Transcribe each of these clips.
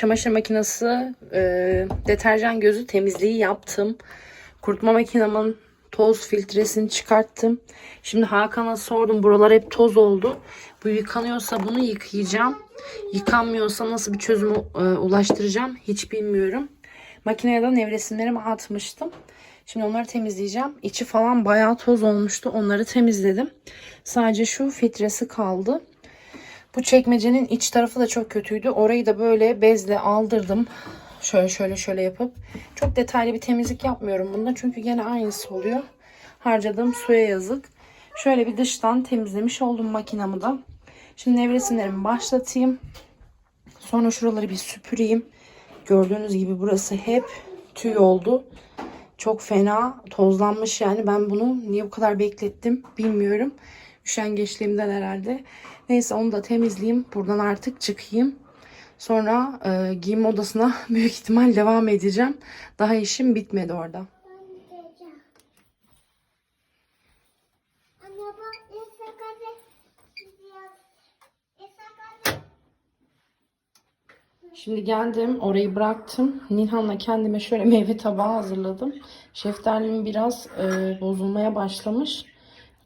Çamaşır makinesi e, deterjan gözü temizliği yaptım. Kurutma makinemin toz filtresini çıkarttım. Şimdi Hakan'a sordum. Buralar hep toz oldu. Bu yıkanıyorsa bunu yıkayacağım. Yıkanmıyorsa nasıl bir çözüme e, ulaştıracağım hiç bilmiyorum. Makineye de nevresimlerimi atmıştım. Şimdi onları temizleyeceğim. İçi falan bayağı toz olmuştu. Onları temizledim. Sadece şu filtresi kaldı. Bu çekmecenin iç tarafı da çok kötüydü. Orayı da böyle bezle aldırdım. Şöyle şöyle şöyle yapıp. Çok detaylı bir temizlik yapmıyorum bunda. Çünkü gene aynısı oluyor. Harcadığım suya yazık. Şöyle bir dıştan temizlemiş oldum makinamı da. Şimdi nevresimlerimi başlatayım. Sonra şuraları bir süpüreyim. Gördüğünüz gibi burası hep tüy oldu. Çok fena tozlanmış yani. Ben bunu niye bu kadar beklettim bilmiyorum. Üşengeçliğimden herhalde. Neyse onu da temizleyeyim. Buradan artık çıkayım. Sonra e, giyim odasına büyük ihtimal devam edeceğim. Daha işim bitmedi orada. Şimdi geldim orayı bıraktım. Nilhan'la kendime şöyle meyve tabağı hazırladım. Şeftalim biraz e, bozulmaya başlamış.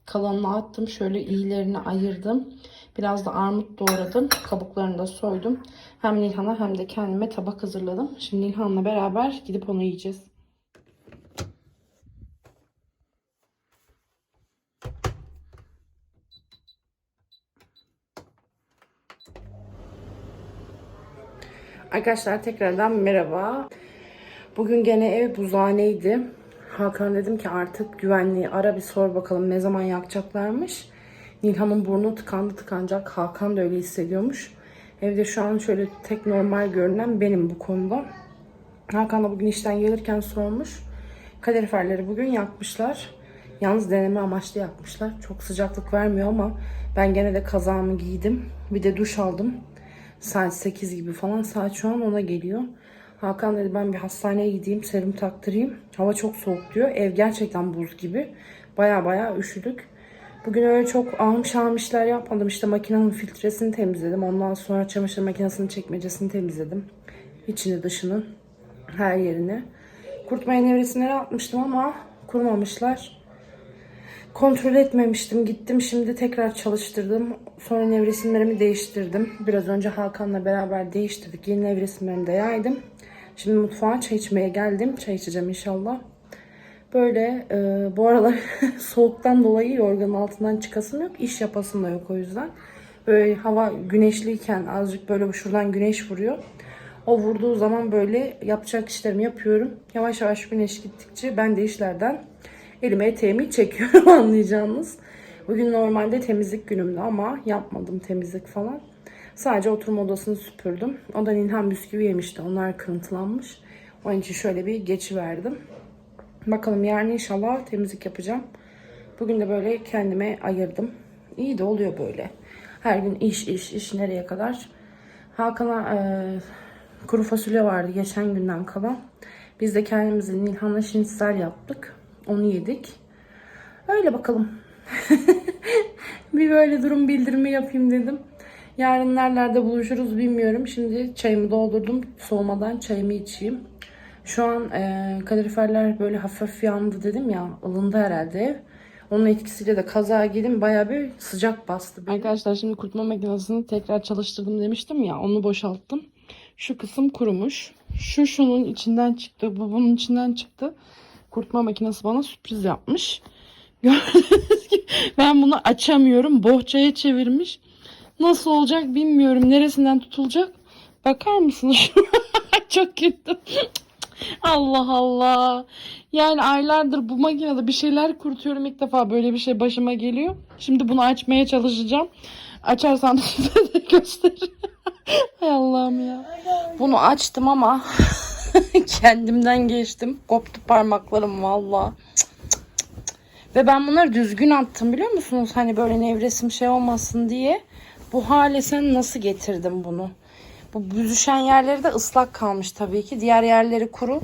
Kalanını attım. Şöyle iyilerini ayırdım. Biraz da armut doğradım. Kabuklarını da soydum. Hem Nilhan'a hem de kendime tabak hazırladım. Şimdi Nilhan'la beraber gidip onu yiyeceğiz. Arkadaşlar tekrardan merhaba. Bugün gene ev buzhaneydi. Hakan dedim ki artık güvenliği ara bir sor bakalım ne zaman yakacaklarmış. Nilhan'ın burnu tıkandı tıkanacak. Hakan da öyle hissediyormuş. Evde şu an şöyle tek normal görünen benim bu konuda. Hakan da bugün işten gelirken sormuş. Kaloriferleri bugün yakmışlar. Yalnız deneme amaçlı yakmışlar. Çok sıcaklık vermiyor ama ben gene de kazağımı giydim. Bir de duş aldım. Saat 8 gibi falan. Saat şu an ona geliyor. Hakan dedi ben bir hastaneye gideyim serum taktırayım. Hava çok soğuk diyor. Ev gerçekten buz gibi. Baya baya üşüdük. Bugün öyle çok almış almışlar yapmadım. İşte makinenin filtresini temizledim. Ondan sonra çamaşır makinesinin çekmecesini temizledim. İçini dışını her yerini. Kurutmaya nevresimleri atmıştım ama kurumamışlar. Kontrol etmemiştim. Gittim şimdi tekrar çalıştırdım. Sonra nevresimlerimi değiştirdim. Biraz önce Hakan'la beraber değiştirdik. Yeni nevresimlerimi de yaydım. Şimdi mutfağa çay içmeye geldim. Çay içeceğim inşallah. Böyle e, bu aralar soğuktan dolayı yorganın altından çıkasım yok. İş yapasım da yok o yüzden. Böyle hava güneşliyken azıcık böyle şuradan güneş vuruyor. O vurduğu zaman böyle yapacak işlerimi yapıyorum. Yavaş yavaş güneş gittikçe ben de işlerden elime eteğimi çekiyorum anlayacağınız. Bugün normalde temizlik günümdü ama yapmadım temizlik falan. Sadece oturma odasını süpürdüm. O da Nilhan bisküvi yemişti. Onlar kırıntılanmış. Onun için şöyle bir geçiverdim. Bakalım yarın inşallah temizlik yapacağım. Bugün de böyle kendime ayırdım. İyi de oluyor böyle. Her gün iş iş iş nereye kadar. Hakan'a e, kuru fasulye vardı geçen günden kalan. Biz de kendimize Nilhan'la şinitsel yaptık. Onu yedik. Öyle bakalım. bir böyle durum bildirimi yapayım dedim. Yarın nerelerde buluşuruz bilmiyorum. Şimdi çayımı doldurdum. Soğumadan çayımı içeyim. Şu an e, kaloriferler böyle hafif yandı dedim ya. ılındı herhalde. Onun etkisiyle de kaza girdim. Baya bir sıcak bastı. Arkadaşlar şimdi kurutma makinesini tekrar çalıştırdım demiştim ya. Onu boşalttım. Şu kısım kurumuş. Şu şunun içinden çıktı. Bu bunun içinden çıktı. Kurutma makinesi bana sürpriz yapmış. Gördüğünüz gibi ben bunu açamıyorum. Bohçaya çevirmiş. Nasıl olacak bilmiyorum. Neresinden tutulacak? Bakar mısınız? Çok kötü. Allah Allah. Yani aylardır bu makinede bir şeyler kurutuyorum. İlk defa böyle bir şey başıma geliyor. Şimdi bunu açmaya çalışacağım. Açarsam size de gösteririm. Hay Allah'ım ya. Bunu açtım ama kendimden geçtim. Koptu parmaklarım valla. Ve ben bunları düzgün attım biliyor musunuz? Hani böyle nevresim şey olmasın diye. Bu hale sen nasıl getirdin bunu? Bu büzüşen yerleri de ıslak kalmış tabii ki. Diğer yerleri kuru.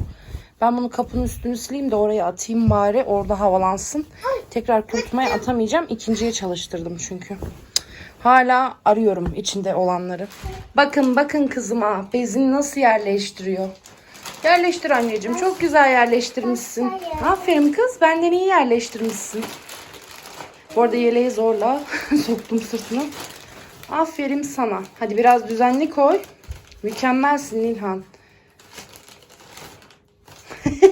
Ben bunu kapının üstünü sileyim de oraya atayım bari. Orada havalansın. Tekrar kurutmaya atamayacağım. İkinciye çalıştırdım çünkü. Hala arıyorum içinde olanları. Bakın bakın kızıma bezini nasıl yerleştiriyor. Yerleştir anneciğim. Çok güzel yerleştirmişsin. Aferin kız. Benden iyi yerleştirmişsin. Bu arada yeleği zorla soktum sırtına. Aferin sana. Hadi biraz düzenli koy. Mükemmelsin Nilhan.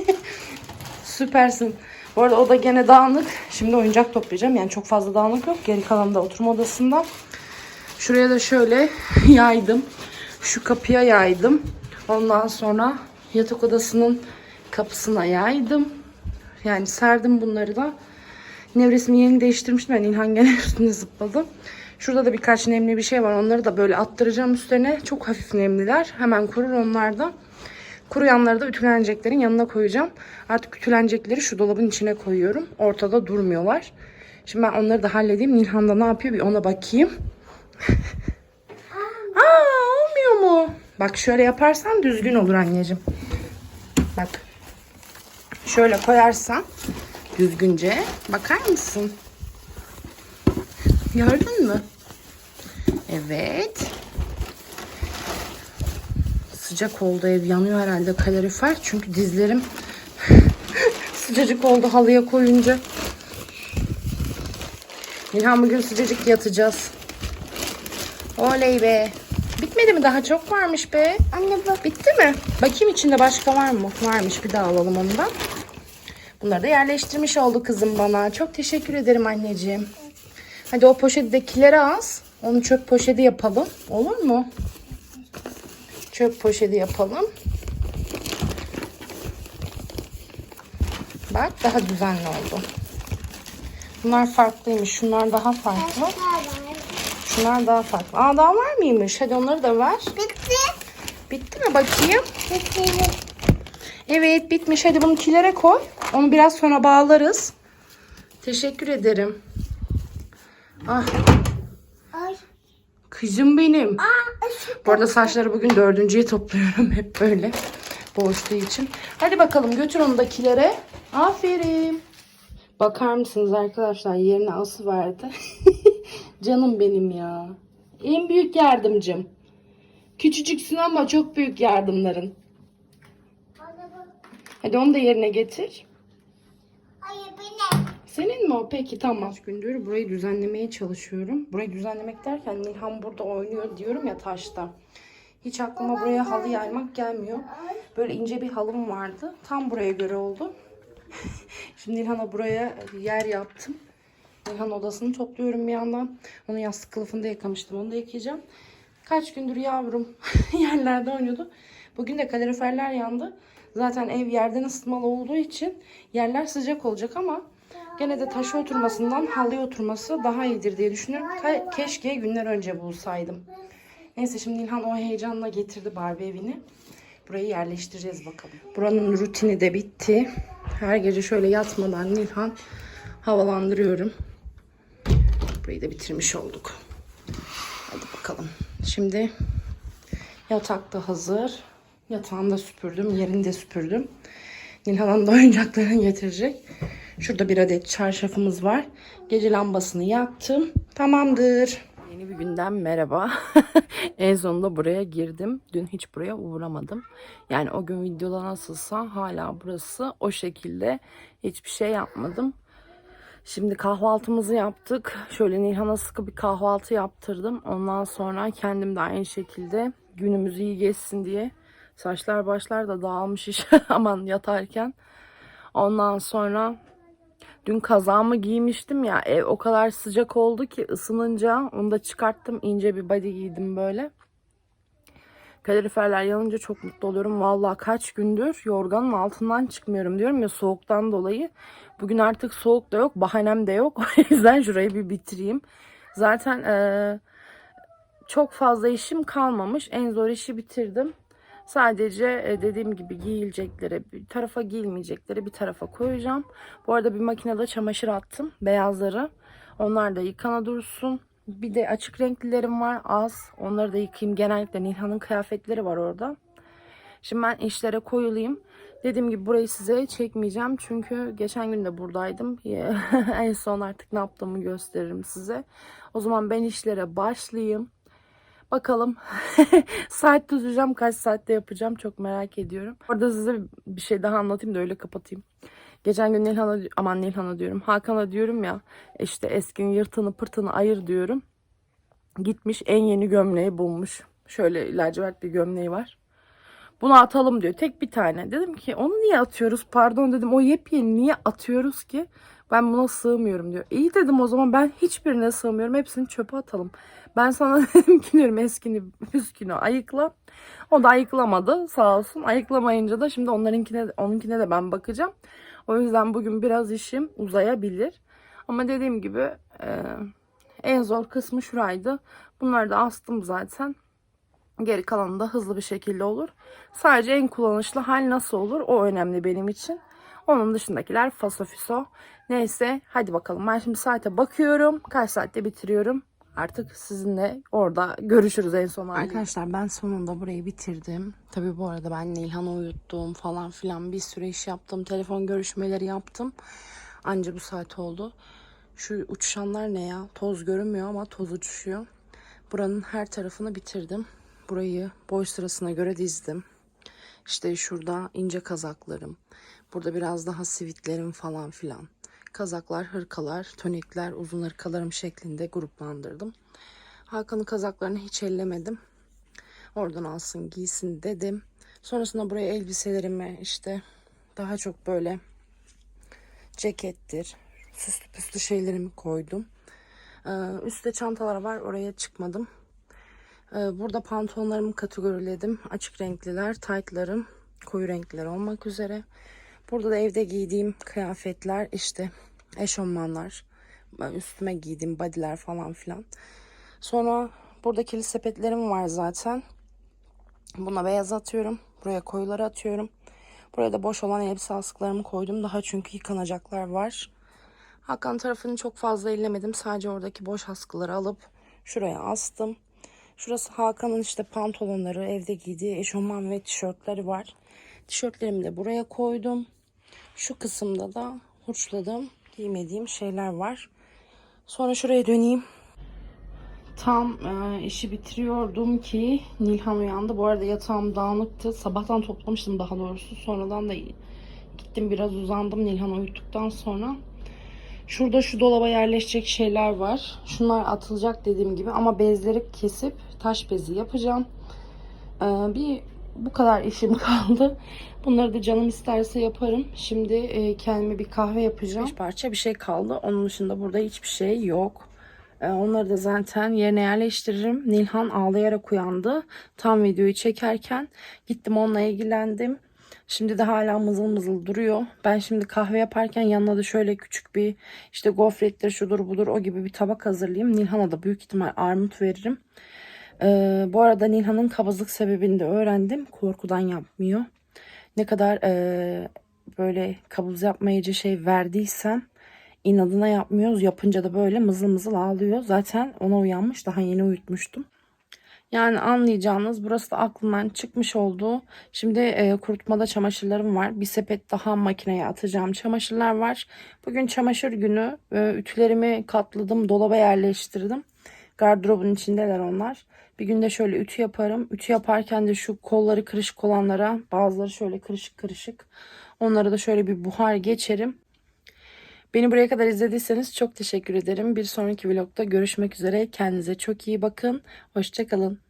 Süpersin. Bu arada o da gene dağınık. Şimdi oyuncak toplayacağım. Yani çok fazla dağınık yok. Geri kalan da oturma odasında. Şuraya da şöyle yaydım. Şu kapıya yaydım. Ondan sonra yatak odasının kapısına yaydım. Yani serdim bunları da. Nevresimi yeni değiştirmiştim. Ben İlhan gene üstüne zıpladı. Şurada da birkaç nemli bir şey var. Onları da böyle attıracağım üstlerine. Çok hafif nemliler. Hemen kurur onlar da. Kuruyanları da ütüleneceklerin yanına koyacağım. Artık ütülenecekleri şu dolabın içine koyuyorum. Ortada durmuyorlar. Şimdi ben onları da halledeyim. Nilhan da ne yapıyor bir ona bakayım. Aa olmuyor mu? Bak şöyle yaparsan düzgün olur anneciğim. Bak. Şöyle koyarsan düzgünce bakar mısın? Gördün mü? Evet. Sıcak oldu ev yanıyor herhalde kalorifer. Çünkü dizlerim sıcacık oldu halıya koyunca. İlhan bugün sıcacık yatacağız. Oley be. Bitmedi mi? Daha çok varmış be. Anne bak. Bitti mi? Bakayım içinde başka var mı? Varmış. Bir daha alalım onu da. Bunları da yerleştirmiş oldu kızım bana. Çok teşekkür ederim anneciğim. Hadi o poşettekileri az. Onu çöp poşeti yapalım. Olur mu? Çöp poşeti yapalım. Bak daha düzenli oldu. Bunlar farklıymış. Şunlar daha farklı. Şunlar daha farklı. Aa daha var mıymış? Hadi onları da ver. Bitti. Bitti mi bakayım? Bitti. Evet bitmiş. Hadi bunu kilere koy. Onu biraz sonra bağlarız. Teşekkür ederim. Ah Ay. kızım benim. Aa. Bu arada saçları bugün dördüncüye topluyorum. Hep böyle boğuştuğu için. Hadi bakalım götür onu da kilere. Aferin. Bakar mısınız arkadaşlar yerine ası verdi. Canım benim ya. En büyük yardımcım. Küçücüksün ama çok büyük yardımların. Hadi onu da yerine getir. Senin mi o? Peki tamam. Kaç gündür burayı düzenlemeye çalışıyorum. Burayı düzenlemek derken Nilhan burada oynuyor diyorum ya taşta. Hiç aklıma buraya halı yaymak gelmiyor. Böyle ince bir halım vardı. Tam buraya göre oldu. Şimdi Nilhan'a buraya yer yaptım. Nilhan odasını topluyorum bir yandan. Onun yastık kılıfını da yıkamıştım. Onu da yıkayacağım. Kaç gündür yavrum yerlerde oynuyordu. Bugün de kaloriferler yandı. Zaten ev yerden ısıtmalı olduğu için yerler sıcak olacak ama gene de taşa oturmasından halıya oturması daha iyidir diye düşünüyorum. Ka- Keşke günler önce bulsaydım. Neyse şimdi Nilhan o heyecanla getirdi Barbie evini. Burayı yerleştireceğiz bakalım. Buranın rutini de bitti. Her gece şöyle yatmadan Nilhan havalandırıyorum. Burayı da bitirmiş olduk. Hadi bakalım. Şimdi yatak da hazır. Yatağını da süpürdüm. Yerini de süpürdüm. Nilhan'ın da oyuncaklarını getirecek. Şurada bir adet çarşafımız var. Gece lambasını yaktım. Tamamdır. Yeni bir günden merhaba. en sonunda buraya girdim. Dün hiç buraya uğramadım. Yani o gün videoda nasılsa hala burası o şekilde. Hiçbir şey yapmadım. Şimdi kahvaltımızı yaptık. Şöyle Nihan'a sıkı bir kahvaltı yaptırdım. Ondan sonra kendim de aynı şekilde günümüz iyi geçsin diye. Saçlar başlar da dağılmış iş aman yatarken. Ondan sonra Dün kazağımı giymiştim ya ev o kadar sıcak oldu ki ısınınca onu da çıkarttım ince bir body giydim böyle. Kaloriferler yanınca çok mutlu oluyorum. Vallahi kaç gündür yorganın altından çıkmıyorum diyorum ya soğuktan dolayı. Bugün artık soğuk da yok bahanem de yok. O yüzden şurayı bir bitireyim. Zaten eee, çok fazla işim kalmamış. En zor işi bitirdim. Sadece e, dediğim gibi giyilecekleri bir tarafa giyilmeyecekleri bir tarafa koyacağım. Bu arada bir makinede çamaşır attım. Beyazları. Onlar da yıkana dursun. Bir de açık renklilerim var az. Onları da yıkayayım. Genellikle Nilhan'ın kıyafetleri var orada. Şimdi ben işlere koyulayım. Dediğim gibi burayı size çekmeyeceğim. Çünkü geçen gün de buradaydım. en son artık ne yaptığımı gösteririm size. O zaman ben işlere başlayayım. Bakalım. saat tutacağım. Kaç saatte yapacağım. Çok merak ediyorum. Orada size bir şey daha anlatayım da öyle kapatayım. Geçen gün Nilhan'a, aman Nilhan'a diyorum. Hakan'a diyorum ya işte eskinin yırtını pırtını ayır diyorum. Gitmiş en yeni gömleği bulmuş. Şöyle lacivert bir gömleği var. Bunu atalım diyor. Tek bir tane. Dedim ki onu niye atıyoruz? Pardon dedim. O yepyeni niye atıyoruz ki? Ben buna sığmıyorum diyor. İyi dedim o zaman ben hiçbirine sığmıyorum. Hepsini çöpe atalım. Ben sana dedim ki diyorum eskini püskünü ayıkla. O da ayıklamadı sağ olsun. Ayıklamayınca da şimdi onlarınkine, onunkine de ben bakacağım. O yüzden bugün biraz işim uzayabilir. Ama dediğim gibi e, en zor kısmı şuraydı. Bunları da astım zaten. Geri kalanı da hızlı bir şekilde olur. Sadece en kullanışlı hal nasıl olur o önemli benim için. Onun dışındakiler fasofiso. Neyse hadi bakalım. Ben şimdi saate bakıyorum. Kaç saatte bitiriyorum. Artık sizinle orada görüşürüz en son Arkadaşlar ben sonunda burayı bitirdim. Tabii bu arada ben Nilhan'ı uyuttum falan filan bir sürü iş yaptım. Telefon görüşmeleri yaptım. Anca bu saat oldu. Şu uçuşanlar ne ya? Toz görünmüyor ama toz uçuşuyor. Buranın her tarafını bitirdim. Burayı boy sırasına göre dizdim. İşte şurada ince kazaklarım. Burada biraz daha sivitlerim falan filan. Kazaklar, hırkalar, tonikler, uzun hırkalarım şeklinde gruplandırdım. Hakan'ın kazaklarını hiç ellemedim. Oradan alsın giysin dedim. Sonrasında buraya elbiselerimi işte daha çok böyle cekettir, süslü püslü şeylerimi koydum. Ee, üstte çantalar var oraya çıkmadım. Ee, burada pantolonlarımı kategoriledim. Açık renkliler, taytlarım, koyu renkliler olmak üzere. Burada da evde giydiğim kıyafetler işte eşofmanlar, üstüme giydiğim bodyler falan filan. Sonra burada kirli sepetlerim var zaten. Buna beyaz atıyorum. Buraya koyuları atıyorum. Buraya da boş olan elbise askılarımı koydum. Daha çünkü yıkanacaklar var. Hakan tarafını çok fazla ellemedim. Sadece oradaki boş askıları alıp şuraya astım. Şurası Hakan'ın işte pantolonları, evde giydiği eşofman ve tişörtleri var. Tişörtlerimi de buraya koydum. Şu kısımda da hurçladığım, giymediğim şeyler var. Sonra şuraya döneyim. Tam e, işi bitiriyordum ki Nilhan uyandı. Bu arada yatağım dağınıktı. Sabahtan toplamıştım daha doğrusu. Sonradan da gittim biraz uzandım Nilhan uyuttuktan sonra. Şurada şu dolaba yerleşecek şeyler var. Şunlar atılacak dediğim gibi ama bezleri kesip taş bezi yapacağım. Ee, bir bu kadar işim kaldı. Bunları da canım isterse yaparım. Şimdi e, kendime bir kahve yapacağım. Beş parça bir şey kaldı. Onun dışında burada hiçbir şey yok. Ee, onları da zaten yerine yerleştiririm. Nilhan ağlayarak uyandı. Tam videoyu çekerken gittim onunla ilgilendim. Şimdi de hala mızıl mızıl duruyor. Ben şimdi kahve yaparken yanına da şöyle küçük bir işte gofrettir şudur budur o gibi bir tabak hazırlayayım. Nilhan'a da büyük ihtimal armut veririm. Ee, bu arada Nilhan'ın kabızlık sebebini de öğrendim. Korkudan yapmıyor. Ne kadar e, böyle kabız yapmayıcı şey verdiysem inadına yapmıyoruz. Yapınca da böyle mızıl mızıl ağlıyor. Zaten ona uyanmış. Daha yeni uyutmuştum. Yani anlayacağınız burası da aklımdan çıkmış oldu. Şimdi e, kurutmada çamaşırlarım var. Bir sepet daha makineye atacağım çamaşırlar var. Bugün çamaşır günü. E, ütülerimi katladım, dolaba yerleştirdim. Gardırobun içindeler onlar. Bir günde şöyle ütü yaparım. Ütü yaparken de şu kolları kırışık olanlara bazıları şöyle kırışık kırışık. Onlara da şöyle bir buhar geçerim. Beni buraya kadar izlediyseniz çok teşekkür ederim. Bir sonraki vlogda görüşmek üzere. Kendinize çok iyi bakın. Hoşçakalın.